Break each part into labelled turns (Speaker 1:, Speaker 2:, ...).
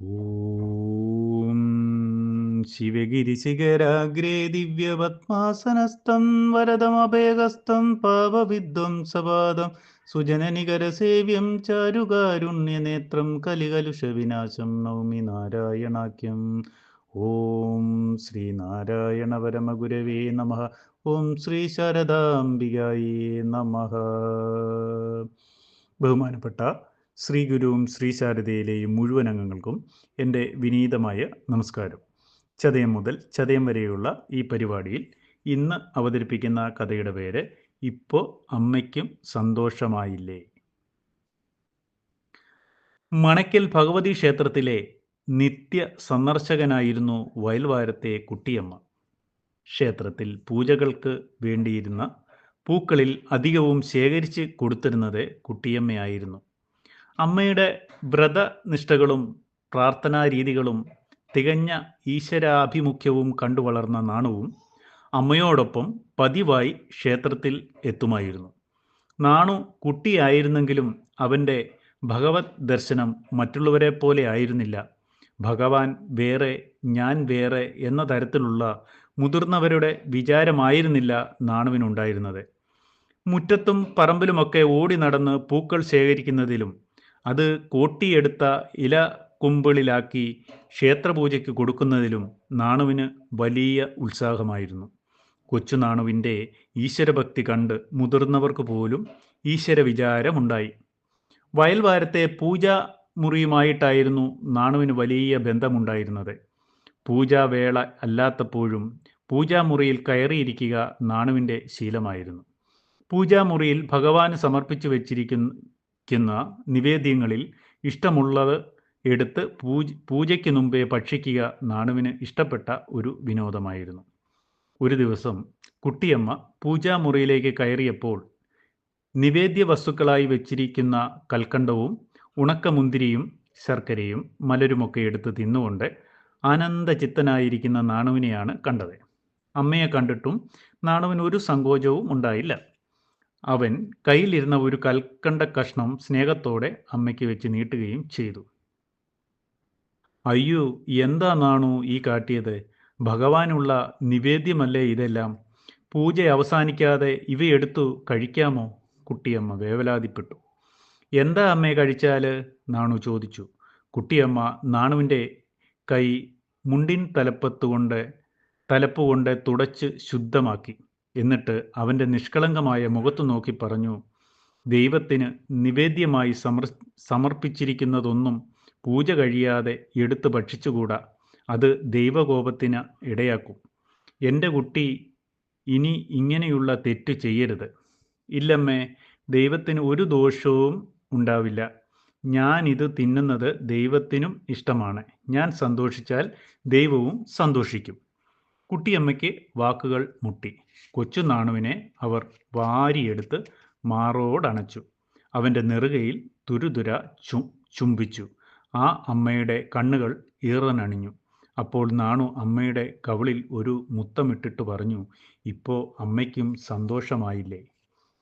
Speaker 1: ॐ शिवगिरिशिखराग्रे दिव्यपद्मासनस्थं वरदमभयगस्तं पापविध्वंसपादं सुजननिकरसेव्यं चारुकारुण्यनेत्रं कलिकलुषविनाशं नौमि नारायणाख्यम् ഓം ശ്രീനാരായണ പരമഗുരവേ നമ ഓം ശ്രീ ശാരദാംബികായേ നമ ബഹുമാനപ്പെട്ട ശ്രീ ഗുരുവും ശ്രീ ശാരദയിലെയും മുഴുവൻ അംഗങ്ങൾക്കും എന്റെ വിനീതമായ നമസ്കാരം. ചതയം മുതൽ ചതയം വരെയുള്ള ഈ പരിപാടിയിൽ ഇന്ന് അവതരിപ്പിക്കുന്ന കഥയുടെ പേര് ഇപ്പോൾ അമ്മയ്ക്കും സന്തോഷമായില്ലേ? മണക്കൽ ഭഗവതി ക്ഷേത്രത്തിലെ നിത്യ സന്ദർശകനായിരുന്നു വയൽവാരത്തെ കുട്ടിയമ്മ. ക്ഷേത്രത്തിൽ പൂജകൾക്ക് വേണ്ടിയിരുന്ന പൂക്കളിൽ അധികവും ശേഖരിച്ച് കൊടുത്തിരുന്നത് കുട്ടിയമ്മയായിരുന്നു. അമ്മയുടെ വ്രതനിഷ്ഠകളും പ്രാർത്ഥനാ രീതികളും തികഞ്ഞ ഈശ്വരാഭിമുഖ്യവും കണ്ടുവളർന്ന നാണുവും അമ്മയോടൊപ്പം പതിവായി ക്ഷേത്രത്തിൽ എത്തുമായിരുന്നു. നാണു കുട്ടിയായിരുന്നെങ്കിലും അവന്റെ ഭഗവത് ദർശനം മറ്റുള്ളവരെ പോലെ ആയിരുന്നില്ല. ഭഗവാൻ വേറെ ഞാൻ വേറെ എന്ന തരത്തിലുള്ള മുതിർന്നവരുടെ വിചാരമായിരുന്നില്ല നാണുവിനുണ്ടായിരുന്നത്. മുറ്റത്തും പറമ്പിലുമൊക്കെ ഓടി നടന്ന് പൂക്കൾ ശേഖരിക്കുന്നതിലും അത് കോട്ടിയെടുത്ത ഇല കുമ്പിളിലാക്കി ക്ഷേത്രപൂജയ്ക്ക് കൊടുക്കുന്നതിലും നാണുവിന് വലിയ ഉത്സാഹമായിരുന്നു. കൊച്ചു നാണുവിന്റെ ഈശ്വരഭക്തി കണ്ട് മുതിർന്നവർക്ക് പോലും ഈശ്വര വിചാരമുണ്ടായി വയൽവാരത്തെ പൂജ മുറിയുമായിട്ടായിരുന്നു നാണുവിന് വലിയ ബന്ധമുണ്ടായിരുന്നത്. പൂജാവേള അല്ലാത്തപ്പോഴും പൂജാമുറിയിൽ കയറിയിരിക്കുക നാണുവിന്റെ ശീലമായിരുന്നു. പൂജാമുറിയിൽ ഭഗവാന് സമർപ്പിച്ചു വെച്ചിരിക്കുന്ന നിവേദ്യങ്ങളിൽ ഇഷ്ടമുള്ളത് എടുത്ത് പൂജ പൂജയ്ക്ക് മുമ്പേ ഭക്ഷിക്കുക നാണുവിന് ഇഷ്ടപ്പെട്ട ഒരു വിനോദമായിരുന്നു. ഒരു ദിവസം കുട്ടിയമ്മ പൂജാമുറിയിലേക്ക് കയറിയപ്പോൾ നിവേദ്യ വസ്തുക്കളായി വെച്ചിരിക്കുന്ന കൽക്കണ്ടവും ഉണക്കമുന്തിരിയും ശർക്കരയും മലരുമൊക്കെ എടുത്ത് തിന്നുകൊണ്ട് ആനന്ദചിത്തനായിരിക്കുന്ന നാണുവിനെയാണ് കണ്ടത്. അമ്മയെ കണ്ടിട്ടും നാണുവിന് ഒരു സങ്കോചവും ഉണ്ടായില്ല. അവൻ കയ്യിലിരുന്ന ഒരു കൽക്കണ്ട കഷ്ണം സ്നേഹത്തോടെ അമ്മയ്ക്ക് വെച്ച് നീട്ടുകയും ചെയ്തു. അയ്യോ എന്താ നാണു ഈ കാട്ടിയത്? ഭഗവാനുള്ള നിവേദ്യമല്ലേ ഇതെല്ലാം? പൂജ അവസാനിക്കാതെ ഇവയെടുത്തു കഴിക്കാമോ? കുട്ടിയമ്മ വേവലാതിപ്പെട്ടു. എന്താ അമ്മയെ കഴിച്ചാൽ നാണു ചോദിച്ചു. കുട്ടിയമ്മ നാണുവിന്റെ കൈ മുണ്ടിൻ തലപ്പത്തുകൊണ്ട് തലപ്പുകൊണ്ട് തുടച്ച് ശുദ്ധമാക്കി. എന്നിട്ട് അവന്റെ നിഷ്കളങ്കമായ മുഖത്തു നോക്കി പറഞ്ഞു ദൈവത്തിന് നിവേദ്യമായി സമർ സമർപ്പിച്ചിരിക്കുന്നതൊന്നും പൂജ കഴിയാതെ എടുത്ത് ഭക്ഷിച്ചുകൂടാ. അത് ദൈവകോപത്തിന് ഇടയാക്കും. എന്റെ കുട്ടി ഇനി ഇങ്ങനെയുള്ള തെറ്റ് ചെയ്യരുത്. ഇല്ലമ്മേ ദൈവത്തിന് ഒരു ദോഷവും ഉണ്ടാവില്ല. ഞാൻ ഇത് തിന്നുന്നത് ദൈവത്തിനും ഇഷ്ടമാണ്. ഞാൻ സന്തോഷിച്ചാൽ ദൈവവും സന്തോഷിക്കും. കുട്ടിയമ്മയ്ക്ക് വാക്കുകൾ മുട്ടി. കൊച്ചു നാണുവിനെ അവർ വാരിയെടുത്ത് മാറോടണച്ചു. അവന്റെ നെറുകയിൽ തുരുതുര ചു ചുംബിച്ചു. ആ അമ്മയുടെ കണ്ണുകൾ ഈറനണിഞ്ഞു. അപ്പോൾ നാണു അമ്മയുടെ കവിളിൽ ഒരു മുത്തമിട്ടിട്ട് പറഞ്ഞു ഇപ്പോൾ അമ്മയ്ക്കും സന്തോഷമായില്ലേ?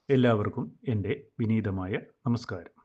Speaker 1: എല്ലാവർക്കും എന്റെ വിനീതമായ നമസ്കാരം.